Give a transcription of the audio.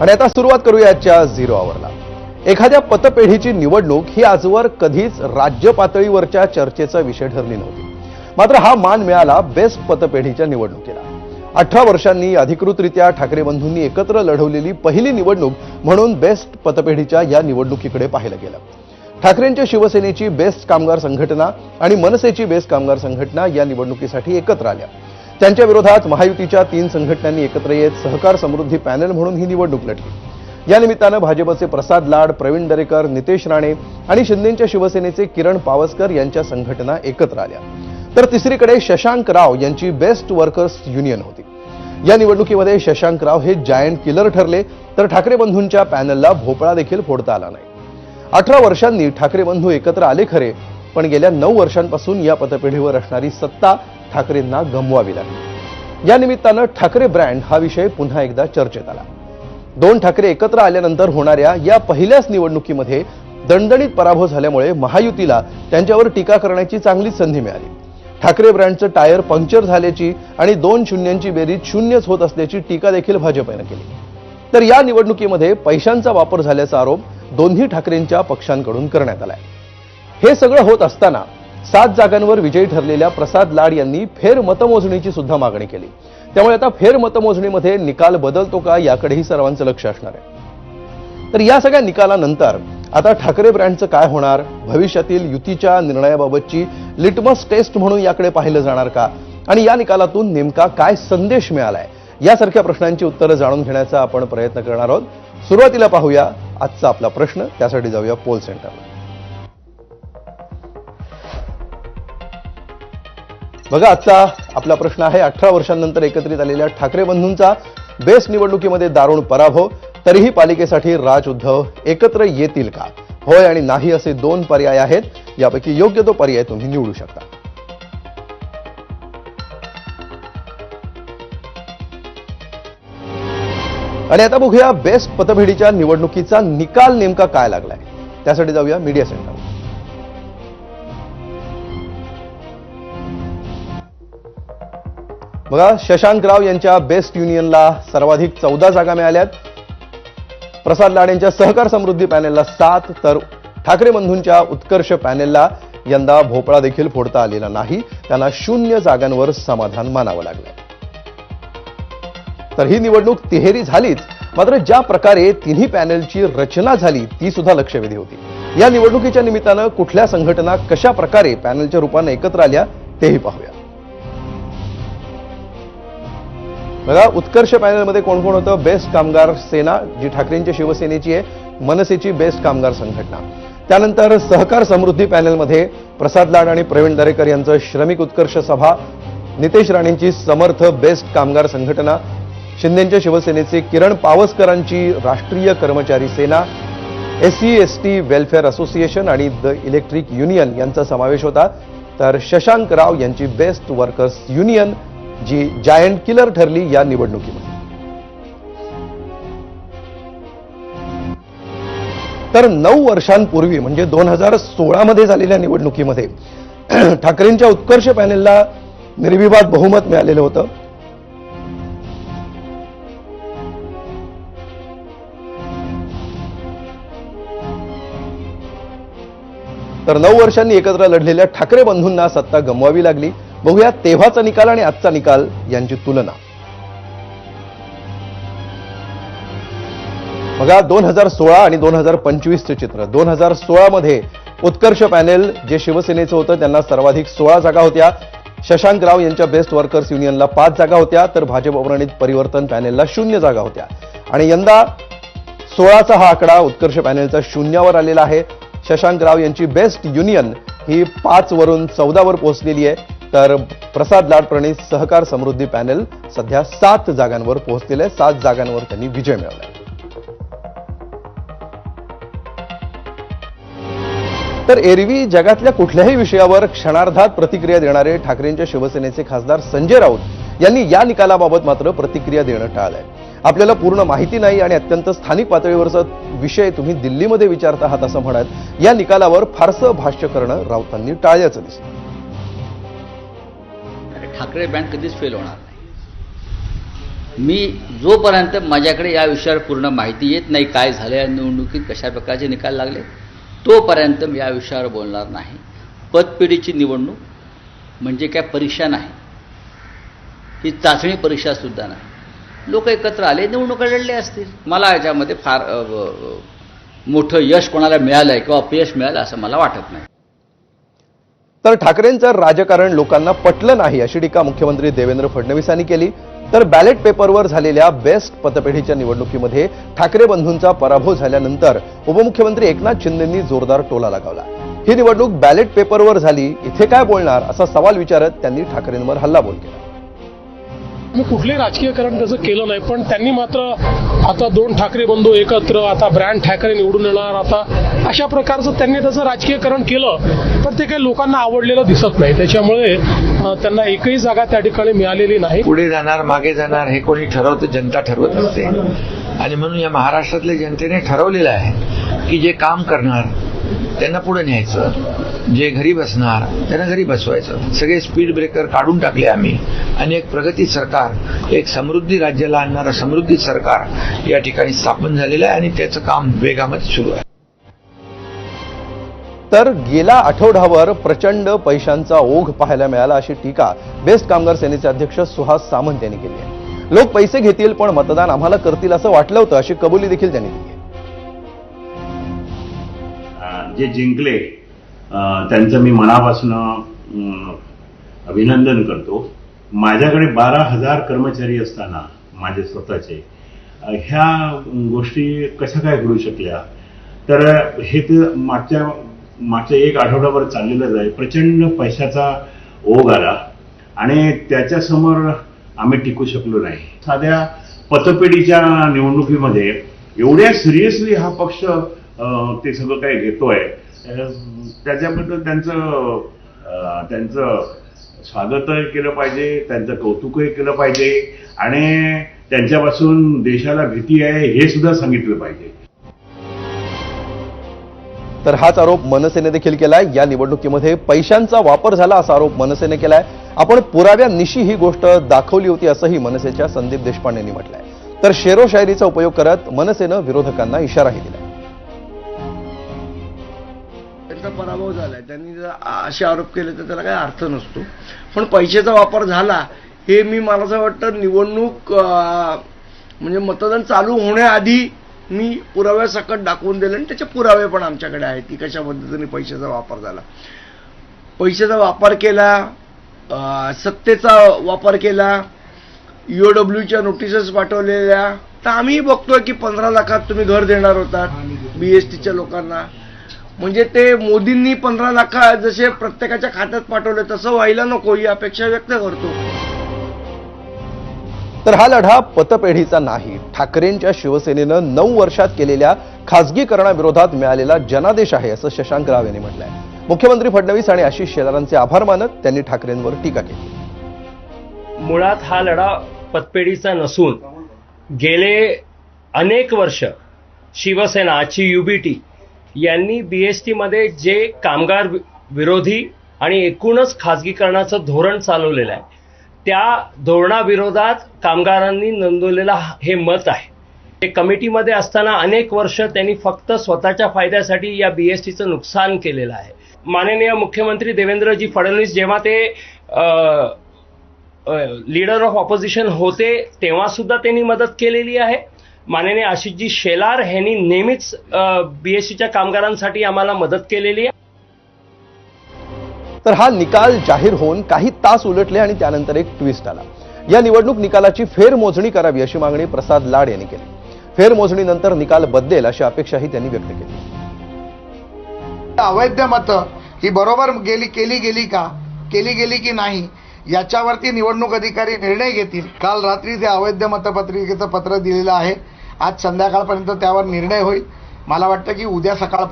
आणि आता सुरुवात करूया आजच्या झिरो आवरला एखाद्या पतपेढीची निवडणूक ही आजवर कधीच राज्य पातळीवरच्या चर्चेचा विषय ठरली नव्हती. मात्र हा मान मिळाला बेस्ट पतपेढीच्या निवडणुकीला. अठरा वर्षांनी अधिकृतरित्या ठाकरे बंधूंनी एकत्र लढवलेली पहिली निवडणूक म्हणून बेस्ट पतपेढीच्या या निवडणुकीकडे पाहिलं गेलं. ठाकरेंच्या शिवसेनेची बेस्ट कामगार संघटना आणि मनसेची बेस्ट कामगार संघटना या निवडणुकीसाठी एकत्र आल्या. त्यांच्या विरोधात महायुतीच्या तीन संघटनांनी एकत्र येत सहकार समृद्धी पॅनल म्हणून ही निवडणूक लढली. या निमित्तानं भाजपचे प्रसाद लाड प्रवीण दरेकर नितेश राणे आणि शिंदेच्या शिवसेनेचे किरण पावसकर यांच्या संघटना एकत्र आल्या. तर तिसरीकडे शशांक राव यांची बेस्ट वर्कर्स युनियन होती. या निवडणुकीमध्ये शशांक राव हे जायंट किलर ठरले तर ठाकरे बंधूंच्या पॅनलला भोपळा देखील फोडता आला नाही. अठरा वर्षांनी ठाकरे बंधू एकत्र आले खरे पण गेल्या नऊ वर्षांपासून या पतपेढीवर असणारी सत्ता ठाकरेंना गमवावी लागली. या निमित्तानं ठाकरे ब्रँड हा विषय पुन्हा एकदा चर्चेत आला. दोन ठाकरे एकत्र आल्यानंतर होणाऱ्या या पहिल्याच निवडणुकीमध्ये दणदणीत पराभव झाल्यामुळे महायुतीला त्यांच्यावर टीका करण्याची चांगलीच संधी मिळाली. ठाकरे ब्रँडचं टायर पंक्चर झाल्याची आणि दोन शून्यांची बेरीज शून्यच होत असल्याची टीका देखील भाजपनं केली. तर या निवडणुकीमध्ये पैशांचा वापर झाल्याचा आरोप दोन्ही ठाकरेंच्या पक्षांकडून करण्यात आलाय. हे सगळं होत असताना सात जागांवर विजयी ठरलेल्या प्रसाद लाड यांनी फेर मतमोजणीची सुद्धा मागणी केली. त्यामुळे आता फेर मतमोजणीमध्ये निकाल बदलतो का याकडेही सर्वांचं लक्ष असणार आहे. तर या सगळ्या निकालानंतर आता ठाकरे ब्रँडचं काय होणार? भविष्यातील युतीच्या निर्णयाबाबतची लिटमस टेस्ट म्हणून याकडे पाहिलं जाणार का? आणि या निकालातून नेमका काय संदेश मिळालाय? यासारख्या प्रश्नांची उत्तरं जाणून घेण्याचा आपण प्रयत्न करणार आहोत. सुरुवातीला पाहूया आजचा आपला प्रश्न. त्यासाठी जाऊया पोल सेंटरला बघा आजचा आपला प्रश्न आहे अठरा वर्षांनंतर एकत्रित आलेल्या ठाकरे बंधूंचा बेस्ट निवडणुकीमध्ये दारुण पराभव तरीही पालिकेसाठी राज उद्धव एकत्र येतील का? होय आणि नाही असे दोन पर्याय आहेत यापैकी योग्य तो पर्याय तुम्ही निवडू शकता. आणि आता बघूया बेस्ट पतभेडीच्या निवडणुकीचा निकाल नेमका काय लागलाय. त्यासाठी जाऊया मीडिया सेंटर. बघा शशांक राव यांच्या बेस्ट युनियनला सर्वाधिक चौदा जागा मिळाल्यात. प्रसाद लाड यांच्या सहकार समृद्धी पॅनेलला सात तर ठाकरे बंधूंच्या उत्कर्ष पॅनेलला यंदा भोपळा देखील फोडता आलेला नाही. त्यांना शून्य जागांवर समाधान मानावं लागलं तर ही निवडणूक तिहेरी झालीच मात्र ज्या प्रकारे तिन्ही पॅनेलची रचना झाली ती सुद्धा लक्षवेधी होती. या निवडणुकीच्या निमित्तानं कुठल्या संघटना कशा प्रकारे पॅनेलच्या रूपानं एकत्र आल्या तेही पाहूया. बघा उत्कर्ष पॅनलमध्ये कोण कोण होतं? बेस्ट कामगार सेना जी ठाकरेंच्या शिवसेनेची आहे मनसेची बेस्ट कामगार संघटना. त्यानंतर सहकार समृद्धी पॅनलमध्ये प्रसाद लाड आणि प्रवीण दरेकर यांचं श्रमिक उत्कर्ष सभा नितेश राणेंची समर्थ बेस्ट कामगार संघटना शिंदेच्या शिवसेनेचे किरण पावसकरांची Rashtriya Karmachari Sena S C S T welfare association आणि द इलेक्ट्रिक युनियन यांचा समावेश होता. तर शशांक राव यांची बेस्ट वर्कर्स युनियन जी जायंट किलर ठरली या निवडणुकीमध्ये. तर नऊ वर्षांपूर्वी म्हणजे दोन हजार सोळामध्ये झालेल्या निवडणुकीमध्ये ठाकरेंच्या उत्कर्ष पॅनेलला निर्विवाद बहुमत मिळालेलं होतं. तर नऊ वर्षांनी एकत्र लढलेल्या ठाकरे बंधूंना सत्ता गमवावी लागली. बघूया तेव्हाचा निकाल आणि आजचा निकाल यांची तुलना. बघा दोन हजार सोळा आणि दोन हजार पंचवीसचे चित्र. दोन हजार सोळा मध्ये उत्कर्ष पॅनेल जे शिवसेनेचं होतं त्यांना सर्वाधिक सोळा जागा होत्या. शशांक राव यांच्या बेस्ट वर्कर्स युनियनला पाच जागा होत्या तर भाजप अप्रणित परिवर्तन पॅनेलला शून्य जागा होत्या. आणि यंदा सोळाचा हा आकडा उत्कर्ष पॅनेलचा शून्यावर आलेला आहे. शशांक राव यांची बेस्ट युनियन ही पाच वरून चौदावर पोहोचलेली आहे. तर प्रसाद लाड सहकार समृद्धी पॅनेल सध्या सात जागांवर पोहोचलेले आहे. सात जागांवर त्यांनी विजय मिळवला तर एरवी जगातल्या कुठल्याही विषयावर क्षणार्धात प्रतिक्रिया देणारे ठाकरेंच्या शिवसेनेचे खासदार संजय राऊत यांनी या निकालाबाबत मात्र प्रतिक्रिया देणं टाळलंय. आपल्याला पूर्ण माहिती नाही आणि अत्यंत स्थानिक पातळीवरचा विषय तुम्ही दिल्लीमध्ये विचारत आहात असं म्हणत या निकालावर फारसं भाष्य करणं राऊतांनी टाळल्याचं दिसतं ठाकरे बँड कधीच फेल होणार नाही. मी जोपर्यंत माझ्याकडे या विषयावर पूर्ण माहिती येत नाही काय झालं या निवडणुकीत कशा प्रकारचे निकाल लागले तोपर्यंत मी या विषयावर बोलणार नाही. पदपिढीची निवडणूक म्हणजे काय परीक्षा नाही. ही चाचणी परीक्षासुद्धा नाही. लोक एकत्र आले निवडणुका लढले असतील. मला याच्यामध्ये फार मोठं यश कोणाला मिळालं आहे किंवा अपयश मिळालं असं मला वाटत नाही. तर ठाकरेंचं राजकारण लोकांना पटलं नाही अशी टीका मुख्यमंत्री देवेंद्र फडणवीसांनी केली. तर बॅलेट पेपरवर झालेल्या बेस्ट पतपेढीच्या निवडणुकीमध्ये ठाकरे बंधूंचा पराभव झाल्यानंतर उपमुख्यमंत्री एकनाथ शिंदेंनी जोरदार टोला लगावला. ही निवडणूक बॅलेट पेपरवर झाली इथे काय बोलणार असा सवाल विचारत त्यांनी ठाकरेंवर हल्लाबोल केला. मी कुठलंही राजकीयकरण त्याचं केलं नाही. पण त्यांनी मात्र आता दोन ठाकरे बंधू एकत्र आता ब्रँड ठाकरे निवडून येणार आता अशा प्रकारचं त्यांनी त्याचं राजकीयकरण केलं. पण ते काही लोकांना आवडलेलं दिसत नाही. त्याच्यामुळे त्यांना एकही जागा त्या ठिकाणी मिळालेली नाही. पुढे जाणार मागे जाणार हे कोणी ठरवतं जनता ठरवत असते आणि म्हणून या महाराष्ट्रातल्या जनतेने ठरवलेलं आहे की जे काम करणार त्यांना पुढे न्यायचं. जे घरी बसणार त्यांना घरी बसवायचं. सगळे स्पीड ब्रेकर काढून टाकले आम्ही. आणि एक प्रगती सरकार एक समृद्धी राज्याला आणणारं समृद्धी सरकार या ठिकाणी स्थापन झालेलं आहे आणि त्याचं काम वेगामध्ये सुरू आहे. तर गेल्या आठवड्यावर प्रचंड पैशांचा ओघ पाहायला मिळाला अशी टीका बेस्ट कामगार सेनेचे अध्यक्ष सुहास सामंत यांनी केली आहे. लोक पैसे घेतील पण मतदान आम्हाला करतील असं वाटलं होतं अशी कबुली देखील त्यांनी दिली जे जिंकले त्यांचं मी मनापासून अभिनंदन करतो. माझ्याकडे बारा हजार कर्मचारी असताना माझे स्वतःचे ह्या गोष्टी कशा काय घडू शकल्या? तर हे तर मागच्या मागच्या एक आठवडाभर चाललेलंच आहे. प्रचंड पैशाचा ओघ आला आणि त्याच्यासमोर आम्ही टिकू शकलो नाही. साध्या पतपेढीच्या निवडणुकीमध्ये एवढ्या सिरियसली हा पक्ष ते सगळं काही घेतोय. त्याच्याबद्दल त्यांचं त्यांचं स्वागतही केलं पाहिजे त्यांचं कौतुकही केलं पाहिजे आणि त्यांच्यापासून देशाला भीती आहे हे सुद्धा सांगितलं पाहिजे. तर हाच आरोप मनसेने देखील केलाय. या निवडणुकीमध्ये पैशांचा वापर झाला असा आरोप मनसेने केलाय. आपण पुराव्यानिशी ही गोष्ट दाखवली होती असंही मनसेच्या संदीप देशपांडेंनी म्हटलंय. तर शेरो शायरीचा उपयोग करत मनसेनं विरोधकांना इशाराही दिलाय. त्यांचा पराभव झालाय. त्यांनी जर असे आरोप केले तर त्याला काही अर्थ नसतो. पण पैशाचा वापर झाला हे मी मला असं वाटतं निवडणूक म्हणजे मतदान चालू होण्याआधी मी पुराव्यासकट दाखवून दिले आणि त्याचे पुरावे पण आमच्याकडे आहेत की कशा पद्धतीने पैशाचा वापर झाला. पैशाचा वापर केला सत्तेचा वापर केला ईओडब्ल्यूच्या नोटिसेस पाठवलेल्या. तर आम्ही बघतोय की पंधरा लाखात तुम्ही घर देणार होतात बीएसटीच्या लोकांना. म्हणजे ते मोदींनी पंधरा लाखा जसे प्रत्येकाच्या खात्यात पाठवले तसं व्हायला नको ही अपेक्षा व्यक्त करतो. तर हा लढा पतपेढीचा नाही. ठाकरेंच्या शिवसेनेनं नऊ वर्षात केलेल्या खासगीकरणाविरोधात मिळालेला जनादेश आहे असं शशांक राव यांनी म्हटलंय. मुख्यमंत्री फडणवीस आणि आशिष शेलारांचे आभार मानत त्यांनी ठाकरेंवर टीका केली. मुळात हा लढा पतपेढीचा नसून गेले अनेक वर्ष शिवसेना आजची युबीटी यांनी बीएसटीमध्ये जे कामगार वि- विरोधी आणि एकूणच खाजगीकरणाचं धोरण चालवलेलं आहे त्या धोरणाविरोधात कामगारांनी नोंदवलेलं हे मत आहे. ते कमिटीमध्ये असताना अनेक वर्ष त्यांनी फक्त स्वतःच्या फायद्यासाठी या बीएसटीचं नुकसान केलेलं आहे. माननीय मुख्यमंत्री देवेंद्रजी फडणवीस जेव्हा ते लीडर ऑफ ऑपोजिशन होते तेव्हा सुद्धा त्यांनी मदत केलेली आहे. माननीय आशिषजी शेलार यांनी नेहमीच बीएससीच्या कामगारांसाठी आम्हाला मदत केलेली आहे. तर हा निकाल जाहीर होऊन काही तास उलटले आणि त्यानंतर एक ट्विस्ट आला. या निवडणूक निकालाची फेरमोजणी करावी अशी मागणी प्रसाद लाड यांनी केली. फेरमोजणीनंतर निकाल बदलेल अशी अपेक्षाही त्यांनी व्यक्त केली. अवैध मतं ही बरोबर गेली केली गेली का? केली गेली की नाही? याच्यावरती निवडणूक अधिकारी निर्णय घेतील. काल रात्री ते अवैध मतपत्रिकेचं पत्र दिलेलं आहे. आज संध्याकाळपर्यंत त्यावर निर्णय होईल. मला वाटतं की उद्या सकाळ